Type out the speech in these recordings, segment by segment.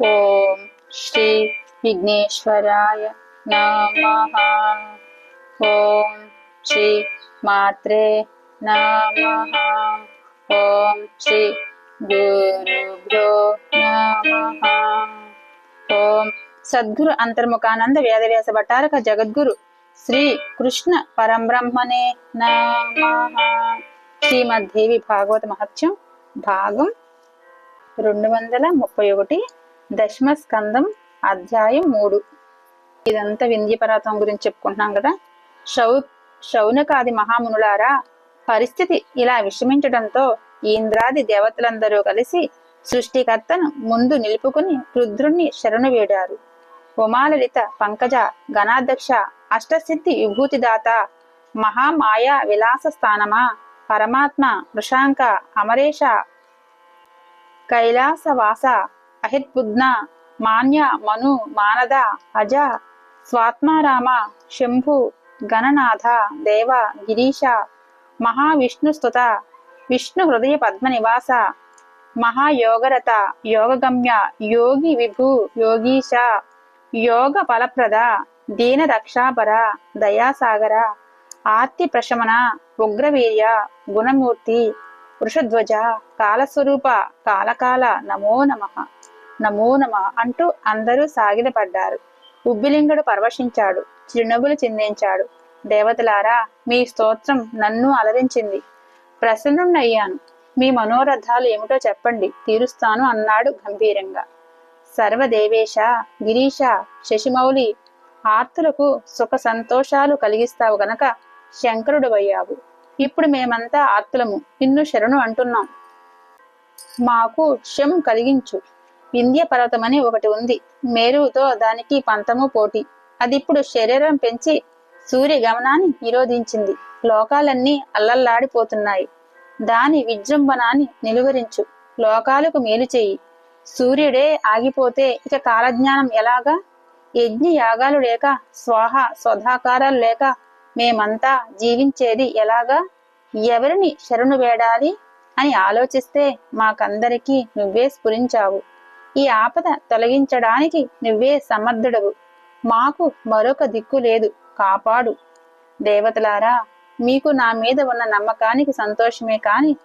ఓం శ్రీ విఘ్నేశ్వరాయ నమ ఓం శ్రీ మాత్రే నమ ఓం శ్రీ గురుభ్యో నమ ఓం సద్గురు అంతర్ముఖానంద వేదవ్యాస భట్టారక జగద్గురు శ్రీ కృష్ణ పరంబ్రహ్మనే నమ శ్రీమద్దేవి భాగవత మహత్యం భాగం రెండు వందల ముప్పై ఒకటి దశమ స్కందం అధ్యాయం మూడు. ఇదంతా వింధ్య పర్వతం గురించి చెప్పుకుంటున్నాం కదా. శౌ శౌనకాది మహామునులారా పరిస్థితి ఇలా విషమించడంతో ఇంద్రాది దేవతలందరూ కలిసి సృష్టికర్తను ముందు నిలుపుకుని రుద్రుణ్ణి శరణు వేడారు. ఉమాలలిత పంకజ గణాధ్యక్ష అష్టసిద్ధి విభూతిదాత మహామాయా విలాస స్థానమా పరమాత్మ వృషాంక అమరేష కైలాసవాస అహిత్బుద్న మాన్య మను మానద అజ స్వాత్మారామ శంభు గణనాథ దేవ గిరీశ మహావిష్ణుస్తుత విష్ణు హృదయ పద్మ నివాస మహాయోగరత యోగగమ్య యోగి విభు యోగీశ యోగ ఫలప్రద దీన రక్షాపర దయాసాగర ఆర్తి ప్రశమన ఉగ్రవీర్య గుణమూర్తి వృషధ్వజ కాలస్వరూప కాలకాల నమో నమ. నమో నమ అంటూ అందరూ సాగిలపడ్డారు. ఉబ్బిలింగుడు పరవశించాడు చిరునవ్వులు చిందించాడు. దేవతలారా మీ స్తోత్రం నన్ను అలరించింది. ప్రసన్నుణ్ణయ్యాను మీ మనోరథాలు ఏమిటో చెప్పండి తీరుస్తాను అన్నాడు గంభీరంగా. సర్వదేవేశ గిరీశ శశిమౌలి ఆర్తులకు సుఖ సంతోషాలు కలిగిస్తావు గనక శంకరుడువయ్యావు. ఇప్పుడు మేమంతా ఆర్తులము నిన్ను శరణు అంటున్నాం. మాకు శం కలిగించు. వింధ్య పర్వతమని ఒకటి ఉంది. మేరుతో దానికి పంతము పోటీ. అదిప్పుడు శరీరం పెంచి సూర్య గమనాన్ని నిరోధించింది. లోకాలన్నీ అల్లల్లాడిపోతున్నాయి. దాని విజృంభణాన్ని నిలువరించు. లోకాలకు మేలు చెయ్యి సూర్యుడే ఆగిపోతే ఇక కాలజ్ఞానం ఎలాగా? యజ్ఞ యాగాలు లేక స్వాహ స్వధాకారాలు లేక మేమంతా జీవించేది ఎలాగా? ఎవరిని శరణు వేడాలి అని ఆలోచిస్తే మాకందరికీ నువ్వే స్ఫురించావు. ఈ ఆపద తొలగించడానికి నువ్వే సమర్థుడవు. మాకు మరొక దిక్కు లేదు. కాపాడు. దేవతలారా మీకు నా మీద ఉన్న నమ్మకానికి సంతోషమే కాని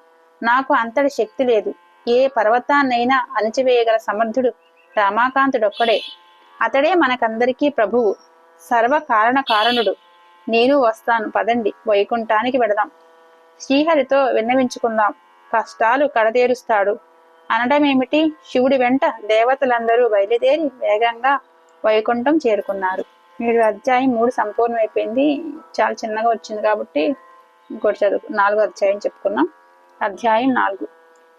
నాకు అంతటి శక్తి లేదు. ఏ పర్వతాన్నైనా అణచివేయగల సమర్థుడు రామాకాంతుడొక్కడే. అతడే మనకందరికీ ప్రభువు. సర్వ కారణ కారణుడు నేను వస్తాను. పదండి. వైకుంఠానికి వెడదాం శ్రీహరితో విన్నవించుకుందాం. కష్టాలు కడతేరుస్తాడు. అనడమేమిటి శివుడి వెంట దేవతలందరూ బయలుదేరి వేగంగా వైకుంఠం చేరుకున్నారు. మీరు అధ్యాయం మూడు సంపూర్ణమైపోయింది. చాలా చిన్నగా వచ్చింది కాబట్టి ఇంకోటి చదువు నాలుగో అధ్యాయం చెప్పుకున్నాం. అధ్యాయం నాలుగు.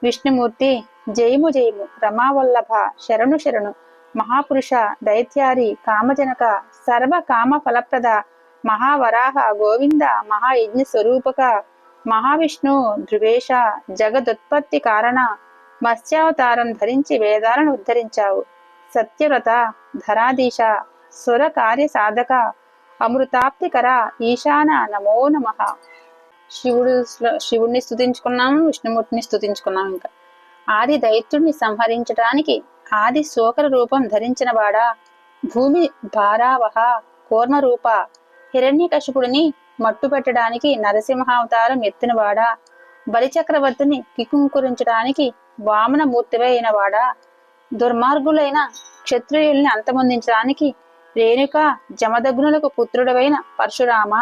విష్ణుమూర్తి జయము జయము రమావల్లభ శరణు శరణు మహాపురుష దైత్యారి కామజనక సర్వ కామ ఫలప్రద మహావరాహ గోవింద మహాయజ్ఞ స్వరూపక మహావిష్ణు ధ్రువేశ జగదుత్పత్తి కారణ మత్స్యావతారం ధరించి వేదాలను ఉద్ధరించావు. సత్యవ్రత ధరాధీశ సుర కార్య సాధక అమృతాప్తికర ఈశాన నమో నమ. శివుడు శివుడిని స్థుతించుకున్నాము విష్ణుమూర్తిని స్థుతించుకున్నాం ఇంకా. ఆది దైత్యుడిని సంహరించడానికి ఆది శోకర రూపం ధరించిన వాడా? భూమి భారావహ కూర్మరూప హిరణ్యకశిపుడిని మట్టుపెట్టడానికి నరసింహావతారం ఎత్తినవాడా బలిచక్రవర్తిని కికుంకురించడానికి వామన మూర్తివే అయినవాడా దుర్మార్గులైన క్షత్రియుల్ని అంతమొందించడానికి రేణుక జమదగ్నులకు పుత్రుడవైన పరశురామ?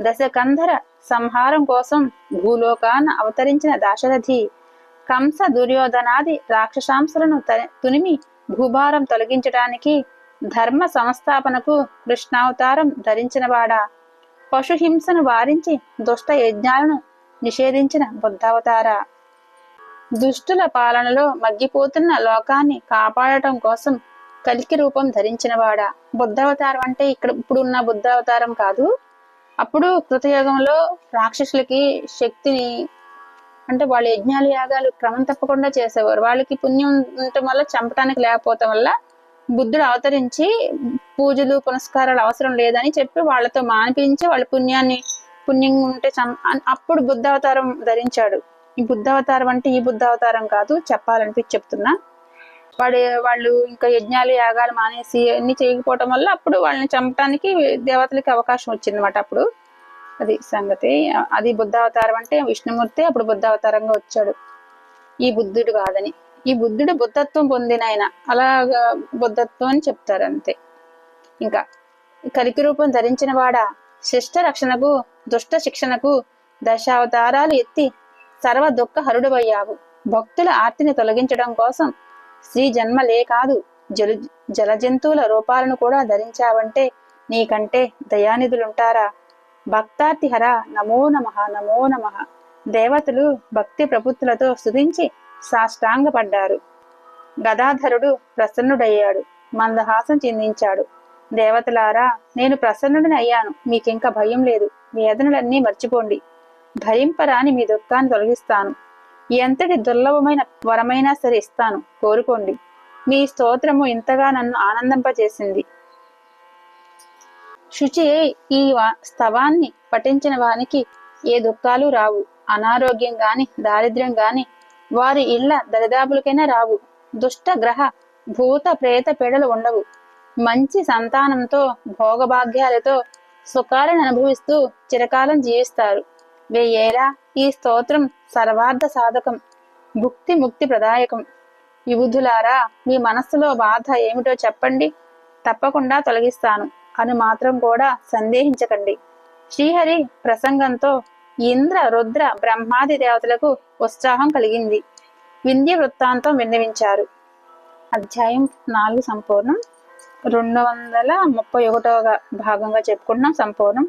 దశకంధర సంహారం కోసం భూలోకాన అవతరించిన దాశరథి కంస దుర్యోధనాది రాక్షసాంశలను తునిమి భూభారం తొలగించడానికి ధర్మ సంస్థాపనకు కృష్ణావతారం ధరించినవాడా పశుహింసను వారించి దుష్ట యజ్ఞాలను నిషేధించిన బుద్ధావతార? దుష్టుల పాలనలో మగ్గిపోతున్న లోకాన్ని కాపాడటం కోసం కలికి రూపం ధరించినవాడా. బుద్ధావతారం అంటే ఇక్కడ ఇప్పుడున్న బుద్ధావతారం కాదు. అప్పుడు కృతయుగంలో రాక్షసులకి శక్తిని అంటే వాళ్ళ యజ్ఞాలు యాగాలు క్రమం తప్పకుండా చేసేవారు. వాళ్ళకి పుణ్యం ఉండటం వల్ల చంపడానికి లేకపోవటం వల్ల బుద్ధుడు అవతరించి పూజలు పునస్కారాలు అవసరం లేదని చెప్పి వాళ్ళతో మానిపించి వాళ్ళ పుణ్యాన్ని పుణ్యం ఉంటే చం- అప్పుడు బుద్ధావతారం ధరించాడు. ఈ బుద్ధావతారం అంటే ఈ బుద్ధావతారం కాదు చెప్పాలనిపించి చెప్తున్నా. వాడు వాళ్ళు ఇంకా యజ్ఞాలు యాగాలు మానేసి అన్ని చేయకపోవటం వల్ల అప్పుడు వాళ్ళని చంపడానికి దేవతలకి అవకాశం వచ్చింది అనమాట అప్పుడు. అది సంగతి. అది బుద్ధావతారం అంటే విష్ణుమూర్తి అప్పుడు బుద్ధావతారంగా వచ్చాడు. ఈ బుద్ధుడు కాదని. ఈ బుద్ధుడు బుద్ధత్వం పొందిన ఆయన. అలాగా బుద్ధత్వం అని చెప్తారు అంతే. ఇంకా కలికి రూపం ధరించిన వాడా? శిష్ట రక్షణకు దుష్ట శిక్షణకు దశావతారాలు ఎత్తి సర్వ దుఃఖ హరుడవయ్యావు. భక్తుల ఆర్తిని తొలగించడం కోసం శ్రీ జన్మలే కాదు. జలు జల జంతువుల రూపాలను కూడా ధరించావంటే నీకంటే దయానిధులుంటారా? భక్తార్తిహర నమో నమ నమో నమ. దేవతలు భక్తి ప్రభుత్తులతో స్థుతించి సాష్టాంగపడ్డారు. గదాధరుడు ప్రసన్నుడయ్యాడు. మందహాసం చిందించాడు. దేవతలారా నేను ప్రసన్నుడిని అయ్యాను. మీకింక భయం లేదు. వేదనలన్నీ మర్చిపోండి. భరింపరాని మీ దుఃఖాన్ని తొలగిస్తాను. ఎంతటి దుర్లభమైన వరమైనా సరే ఇస్తాను. కోరుకోండి. మీ స్తోత్రము ఇంతగా నన్ను ఆనందింపజేసింది. శుచి ఈ వా- స్తవాన్ని పఠించిన వానికి ఏ దుఃఖాలు రావు. అనారోగ్యం గాని దారిద్ర్యం గాని వారి ఇళ్ళ దరిదాపులకైనా రావు. దుష్ట గ్రహ భూత ప్రేత పీడలు ఉండవు. మంచి సంతానంతో భోగభాగ్యాలతో సుఖాలను అనుభవిస్తూ చిరకాలం జీవిస్తారు. వెయ్యేలా ఈ స్తోత్రం సర్వార్థ సాధకం భుక్తి ముక్తి ప్రదాయకం. విబుధులారా మీ మనస్సులో బాధ ఏమిటో చెప్పండి. తప్పకుండా తొలగిస్తాను. అని మాత్రం కూడా సందేహించకండి. శ్రీహరి ప్రసంగంతో ఇంద్ర రుద్ర బ్రహ్మాది దేవతలకు ఉత్సాహం కలిగింది. వింధ్య వృత్తాంతం విన్నవించారు. అధ్యాయం నాలుగు సంపూర్ణం. రెండు వందల ముప్పై ఒకటవ భాగంగా చెప్పుకుంటున్నాం సంపూర్ణం.